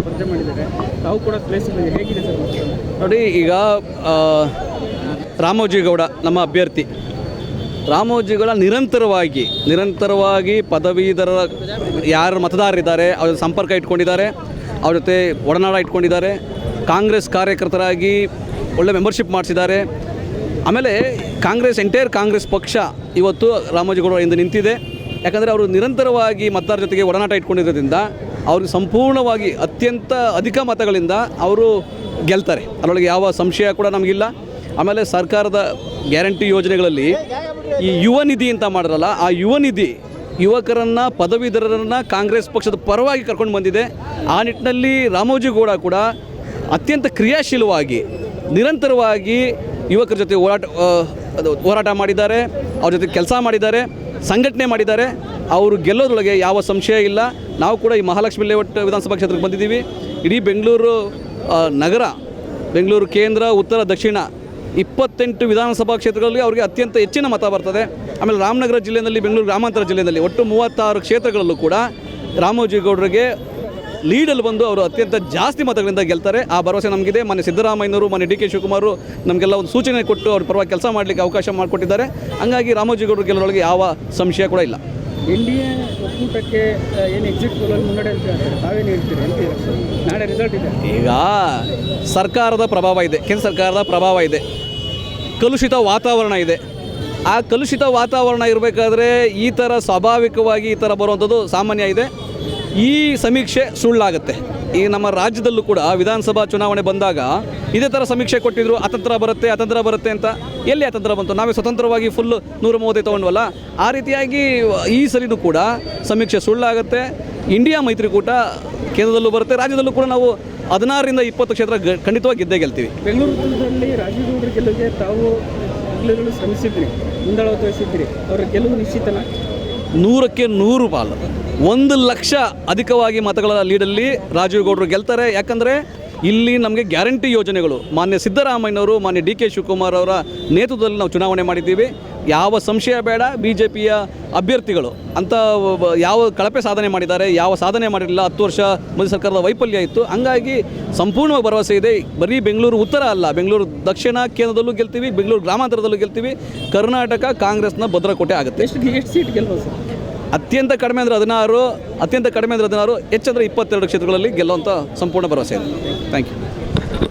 ಸ್ಪರ್ಧೆ ಮಾಡಿದ್ದಾರೆ. ತಾವು ಕೂಡ ಪ್ಲೇಸ್ ಹೇಗಿದೆ ಸರ್? ನೋಡಿ, ಈಗ ರಾಮೋಜಿ ಗೌಡ ನಮ್ಮ ಅಭ್ಯರ್ಥಿ. ರಾಮೋಜಿಗಳ ನಿರಂತರವಾಗಿ ನಿರಂತರವಾಗಿ ಪದವೀಧರ ಯಾರು ಮತದಾರರಿದ್ದಾರೆ, ಅವ್ರ ಸಂಪರ್ಕ ಇಟ್ಕೊಂಡಿದ್ದಾರೆ, ಅವ್ರ ಜೊತೆ ಒಡನಾಡ ಇಟ್ಕೊಂಡಿದ್ದಾರೆ, ಕಾಂಗ್ರೆಸ್ ಕಾರ್ಯಕರ್ತರಾಗಿ ಒಳ್ಳೆ ಮೆಂಬರ್ಶಿಪ್ ಮಾಡಿಸಿದ್ದಾರೆ. ಆಮೇಲೆ ಕಾಂಗ್ರೆಸ್ ಎಂಟೈರ್ ಕಾಂಗ್ರೆಸ್ ಪಕ್ಷ ಇವತ್ತು ರಾಮೋಜಿಗೌಡ ಹಿಂದೆ ನಿಂತಿದೆ. ಯಾಕಂದರೆ ಅವರು ನಿರಂತರವಾಗಿ ಮತದಾರರ ಜೊತೆಗೆ ಒಡನಾಟ ಇಟ್ಕೊಂಡಿರೋದ್ರಿಂದ ಅವ್ರಿಗೆ ಸಂಪೂರ್ಣವಾಗಿ ಅತ್ಯಂತ ಅಧಿಕ ಮತಗಳಿಂದ ಅವರು ಗೆಲ್ತಾರೆ. ಅದರೊಳಗೆ ಯಾವ ಸಂಶಯ ಕೂಡ ನಮಗಿಲ್ಲ. ಆಮೇಲೆ ಸರ್ಕಾರದ ಗ್ಯಾರಂಟಿ ಯೋಜನೆಗಳಲ್ಲಿ ಈ ಯುವ ನಿಧಿ ಅಂತ ಮಾಡಿರಲ್ಲ ಆ ಯುವ ನಿಧಿ ಯುವಕರನ್ನು, ಪದವೀಧರರನ್ನು ಕಾಂಗ್ರೆಸ್ ಪಕ್ಷದ ಪರವಾಗಿ ಕರ್ಕೊಂಡು ಬಂದಿದೆ. ಆ ನಿಟ್ಟಿನಲ್ಲಿ ರಾಮೋಜಿಗೌಡ ಕೂಡ ಅತ್ಯಂತ ಕ್ರಿಯಾಶೀಲವಾಗಿ, ನಿರಂತರವಾಗಿ ಯುವಕರ ಜೊತೆ ಹೋರಾಟ ಹೋರಾಟ ಮಾಡಿದ್ದಾರೆ, ಅವ್ರ ಜೊತೆ ಕೆಲಸ ಮಾಡಿದ್ದಾರೆ, ಸಂಘಟನೆ ಮಾಡಿದ್ದಾರೆ. ಅವರು ಗೆಲ್ಲೋದ್ರೊಳಗೆ ಯಾವ ಸಂಶಯ ಇಲ್ಲ. ನಾವು ಕೂಡ ಈ ಮಹಾಲಕ್ಷ್ಮಿ ಲೇಔಟ್ ವಿಧಾನಸಭಾ ಕ್ಷೇತ್ರಕ್ಕೆ ಬಂದಿದ್ದೀವಿ. ಇಡೀ ಬೆಂಗಳೂರು ನಗರ, ಬೆಂಗಳೂರು, ಕೇಂದ್ರ, ಉತ್ತರ, ದಕ್ಷಿಣ ಇಪ್ಪತ್ತೆಂಟು ವಿಧಾನಸಭಾ ಕ್ಷೇತ್ರಗಳಲ್ಲಿ ಅವರಿಗೆ ಅತ್ಯಂತ ಹೆಚ್ಚಿನ ಮತ ಬರ್ತದೆ. ಆಮೇಲೆ ರಾಮನಗರ ಜಿಲ್ಲೆಯಲ್ಲಿ, ಬೆಂಗಳೂರು ಗ್ರಾಮಾಂತರ ಜಿಲ್ಲೆಯಲ್ಲಿ ಒಟ್ಟು ಮೂವತ್ತಾರು ಕ್ಷೇತ್ರಗಳಲ್ಲೂ ಕೂಡ ರಾಮೋಜಿಗೌಡರಿಗೆ ಲೀಡಲ್ಲಿ ಬಂದು ಅವರು ಅತ್ಯಂತ ಜಾಸ್ತಿ ಮತಗಳಿಂದ ಗೆಲ್ತಾರೆ. ಆ ಭರವಸೆ ನಮಗಿದೆ. ಮನೆ ಸಿದ್ದರಾಮಯ್ಯನವರು ಮನೆ ಡಿ ಕೆ ಶಿವಕುಮಾರ್ ನಮಗೆಲ್ಲ ಒಂದು ಸೂಚನೆ ಕೊಟ್ಟು ಅವ್ರ ಪರವಾಗಿ ಕೆಲಸ ಮಾಡಲಿಕ್ಕೆ ಅವಕಾಶ ಮಾಡಿಕೊಟ್ಟಿದ್ದಾರೆ. ಹಂಗಾಗಿ ರಾಮೋಜಿಗೌಡರು ಗೆಲ್ಲರೊಳಗೆ ಯಾವ ಸಂಶಯ ಕೂಡ ಇಲ್ಲ. ಎನ್ ಡಿ ಎ ಒಕ್ಕೂಟಕ್ಕೆ ಏನು ಎಕ್ಸಿಟ್ ಪೋಲಲ್ಲಿ ಮುನ್ನಡೆ ಅಂತ ಹೇಳ್ತಾರೆ. ತಾವೇನು ನಾಳೆ ರಿಸಲ್ಟ್ ಇದೆ. ಈಗ ಸರ್ಕಾರದ ಪ್ರಭಾವ ಇದೆ. ಕೇಂದ್ರ ಸರ್ಕಾರದ ಪ್ರಭಾವ ಇದೆ. ಕಲುಷಿತ ವಾತಾವರಣ ಇದೆ. ಆ ಕಲುಷಿತ ವಾತಾವರಣ ಇರಬೇಕಾದ್ರೆ ಈ ಥರ ಸ್ವಾಭಾವಿಕವಾಗಿ ಈ ಥರ ಬರುವಂಥದ್ದು ಸಾಮಾನ್ಯ ಇದೆ. ಈ ಸಮೀಕ್ಷೆ ಸುಳ್ಳಾಗುತ್ತೆ. ಈ ನಮ್ಮ ರಾಜ್ಯದಲ್ಲೂ ಕೂಡ ವಿಧಾನಸಭಾ ಚುನಾವಣೆ ಬಂದಾಗ ಇದೇ ಥರ ಸಮೀಕ್ಷೆ ಕೊಟ್ಟಿದ್ರು, ಅತಂತ್ರ ಬರುತ್ತೆ ಅತಂತ್ರ ಬರುತ್ತೆ ಅಂತ ಎಲ್ಲಿ ಅತಂತ್ರ ಬಂತು? ನಾವೇ ಸ್ವತಂತ್ರವಾಗಿ ಫುಲ್ ನೂರ ಮೂವತ್ತೈದು ತೊಗೊಂಡ್ವಲ್ಲ? ಆ ರೀತಿಯಾಗಿ ಈ ಸಲಿನೂ ಕೂಡ ಸಮೀಕ್ಷೆ ಸುಳ್ಳಾಗುತ್ತೆ. ಇಂಡಿಯಾ ಮೈತ್ರಿಕೂಟ ಕೇಂದ್ರದಲ್ಲೂ ಬರುತ್ತೆ, ರಾಜ್ಯದಲ್ಲೂ ಕೂಡ ನಾವು ಹದಿನಾರರಿಂದ ಇಪ್ಪತ್ತು ಕ್ಷೇತ್ರ ಖಂಡಿತವಾಗಿ ಗೆದ್ದೇ ಗೆಲ್ತೀವಿ. ಬೆಂಗಳೂರು ಉತ್ತರದಲ್ಲಿ ರಾಜೀವ್ ತಾವು ಶ್ರಮಿಸಿದ್ರಿ ಮುಂದಾಳ ತೋರಿಸಿದ್ರಿ ಅವರ ಗೆಲುವು ನಿಶ್ಚಿತನ? ನೂರಕ್ಕೆ ನೂರು ಪಾಲು ಒಂದು ಲಕ್ಷ ಅಧಿಕವಾಗಿ ಮತಗಳ ಲೀಡಲ್ಲಿ ರಾಜೀವ್ ಗೌಡರು ಗೆಲ್ತಾರೆ. ಯಾಕಂದರೆ ಇಲ್ಲಿ ನಮಗೆ ಗ್ಯಾರಂಟಿ ಯೋಜನೆಗಳು. ಮಾನ್ಯ ಸಿದ್ದರಾಮಯ್ಯನವರು, ಮಾನ್ಯ ಡಿ ಕೆ ಶಿವಕುಮಾರ್ ಅವರ ನೇತೃತ್ವದಲ್ಲಿ ನಾವು ಚುನಾವಣೆ ಮಾಡಿದ್ದೀವಿ. ಯಾವ ಸಂಶಯ ಬೇಡ ಬಿ ಜೆ ಪಿಯ ಅಭ್ಯರ್ಥಿಗಳು ಅಂತ ಯಾವ ಕಳಪೆ ಸಾಧನೆ ಮಾಡಿದ್ದಾರೆ ಯಾವ ಸಾಧನೆ ಮಾಡಿರಲಿಲ್ಲ ಹತ್ತು ವರ್ಷ ಮೋದಿ ಸರ್ಕಾರದ ವೈಫಲ್ಯ ಇತ್ತು. ಹಂಗಾಗಿ ಸಂಪೂರ್ಣವಾಗಿ ಭರವಸೆ ಇದೆ. ಬರೀ ಬೆಂಗಳೂರು ಉತ್ತರ ಅಲ್ಲ ಬೆಂಗಳೂರು ದಕ್ಷಿಣ ಕೇಂದ್ರದಲ್ಲೂ ಗೆಲ್ತೀವಿ ಬೆಂಗಳೂರು ಗ್ರಾಮಾಂತರದಲ್ಲೂ ಗೆಲ್ತೀವಿ. ಕರ್ನಾಟಕ ಕಾಂಗ್ರೆಸ್ನ ಭದ್ರಕೋಟೆ ಆಗುತ್ತೆ. ಎಷ್ಟು ಸೀಟ್ ಗೆಲ್ಬೋದು ಸರ್? ಅತ್ಯಂತ ಕಡಿಮೆ ಅಂದರೆ ಹದಿನಾರು ಅತ್ಯಂತ ಕಡಿಮೆ ಅಂದರೆ ಹದಿನಾರು ಹೆಚ್ಚಂದರೆ ಇಪ್ಪತ್ತೆರಡು ಕ್ಷೇತ್ರಗಳಲ್ಲಿ ಗೆಲ್ಲುವಂಥ ಸಂಪೂರ್ಣ ಭರವಸೆ ಇದೆ. Thank you